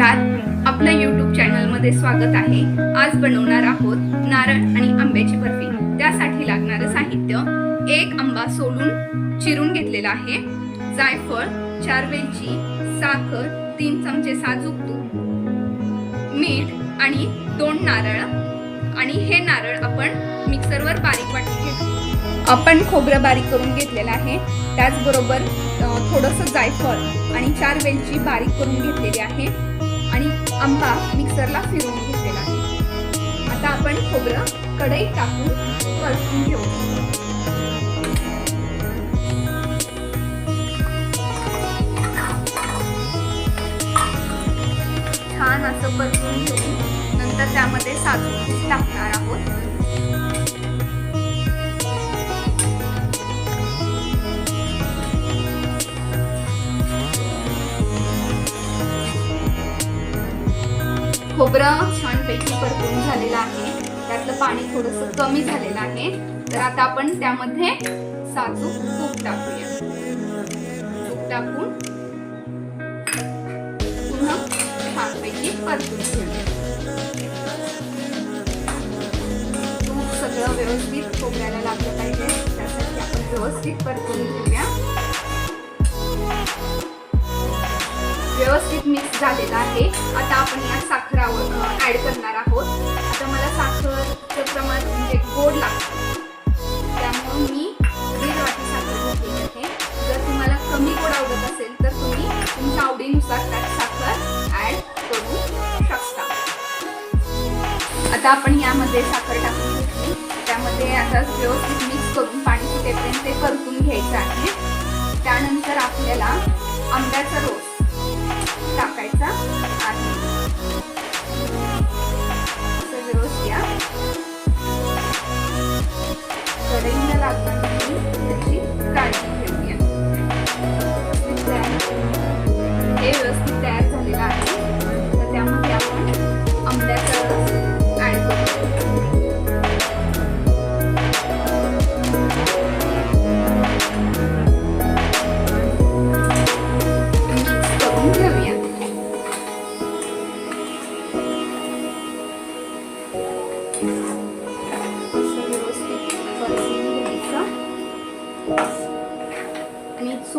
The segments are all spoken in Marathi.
नमस्कार. आपल्या यूट्यूब चॅनलमध्ये स्वागत आहे. आज बनवणार आहोत नारळ आणि आंब्याची बर्फी. त्यासाठी लागणारं साहित्य एक आंबा सोलून चिरून घेतलेला आहे. जायफळ चार वेलची साखर तीन चमचे साजूक तूप मीठ आणि दोन नारळ. आणि हे नारळ आपण मिक्सरवर बारीक वाटून घेतो. आपण खोबरं बारीक करून घेतलेलं आहे. त्याचबरोबर थोडंसं जायफळ आणि चार वेलची बारीक करून घेतलेली आहे. आंबा मिक्सरला फिरून घेतलेला आहे. आता आपण खोबरं कढईत टाकून परतून घेऊ. छान असं परतून घेऊन नंतर त्यामध्ये साजून टाकणार आहोत. खोबरं छानपैकी परतून झालेलं आहे. त्यातलं पाणी थोडंसं कमी झालेलं आहे. तर आता आपण त्यामध्ये साजूक तूप टाकूया. तूप टाकून पुन्हा छानपैकी परतून घेऊया. तूप सगळं व्यवस्थित खोबऱ्याला लागलं पाहिजे. त्यासाठी आपण व्यवस्थित परतून घेऊया. व्यवस्थित मिक्स झालेला आहे. आता आपण या साखरावर ॲड करणार आहोत. आता मला साखरचं प्रमाण म्हणजे गोड लागतं. त्यामुळे मी दीड वाटी साखर घेतली आहे. जर तुम्हाला कमी गोड आवडत असेल तर तुम्ही तुमच्या आवडीनुसार त्यात साखर ॲड करू शकता. आता आपण यामध्ये साखर टाकून घेतली. त्यामध्ये आता व्यवस्थित मिक्स करून पाणी सुटेपर्यंत ते परतून घ्यायचं आहे. त्यानंतर आपल्याला आंब्याचा रोस टाकायचा. आहे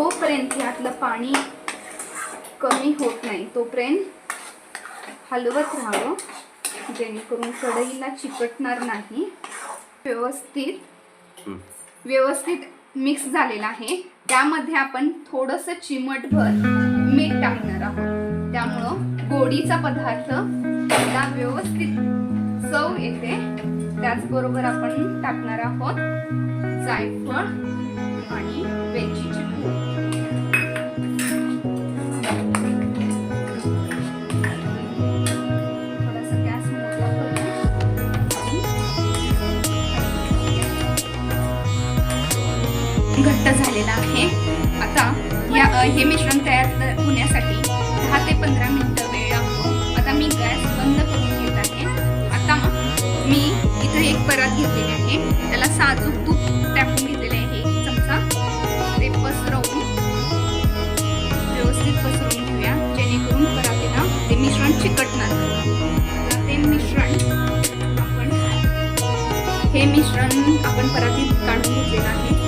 जोपर्यंत यातलं पाणी कमी होत नाही तोपर्यंत हलवत राहावं. जेणेकरून कढईला चिकटणार नाही. व्यवस्थित व्यवस्थित मिक्स झालेला आहे. त्यामध्ये आपण थोडंसं चिमटभर मीठ टाकणार आहोत. त्यामुळं गोडीचा पदार्थ त्याला व्यवस्थित चव येते. त्याचबरोबर आपण टाकणार आहोत जायफळ आणि वेलचीची घट्ट झालेला आहे. आता या हे मिश्रण तयार होण्यासाठी दहा ते पंधरा मिनटं वेळ लागतो. आता मी गॅस बंद करून घेत आहे. आता मी इथे एक परात घेतलेली आहे. त्याला साजूक तूप टाकून घेतलेले आहे. एक चमचा. ते पसरवून व्यवस्थित पसरवून घेऊया. जेणेकरून परातीला ते मिश्रण चिकटणार ते मिश्रण आपण हे मिश्रण आपण परातीत काढून घेतलेलं आहे.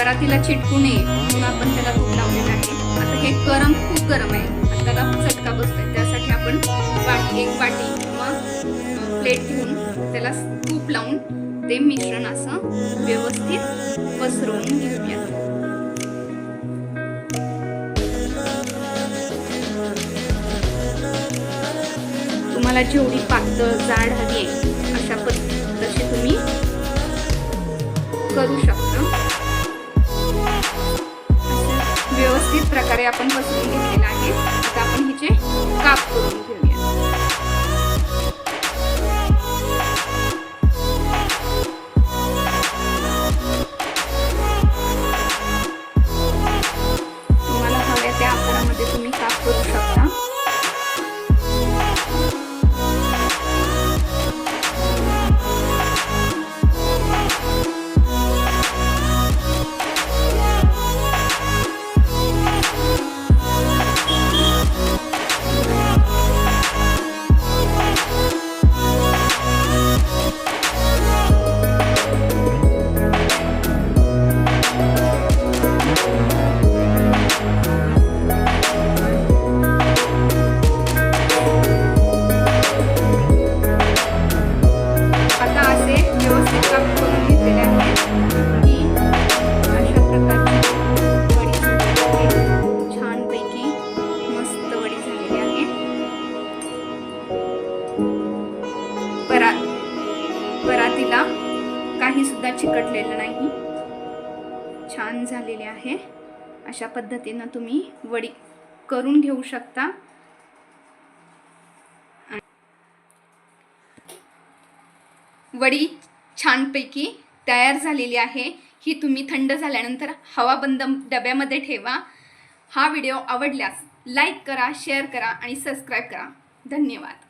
परातीला चिटकू नये म्हणून आपण त्याला तूप लावलेलं आहे. आता हे गरम खूप गरम आहे. त्याला चटका बसतोय. त्यासाठी आपण वाटी एक वाटी किंवा प्लेट घेऊन त्याला तूप लावून ते मिश्रण असं व्यवस्थित पसरवून घेऊया. तुम्हाला जेवढी पातळ जाड हवी आहे अशा पद्धत तशी तुम्ही करू शकता. व्यवस्थित प्रकारे आपण पसरून घेतलेलं फुटलेलं नाही. छान झालेले आहे. अशा पद्धतीनं तुम्ही वडी करून घेऊ शकता. वडी छानपैकी तयार झालेली आहे. ही तुम्ही थंड झाल्यानंतर हवाबंद डब्यामध्ये ठेवा. हा व्हिडिओ आवडल्यास लाईक करा शेअर करा आणि सबस्क्राईब करा. धन्यवाद.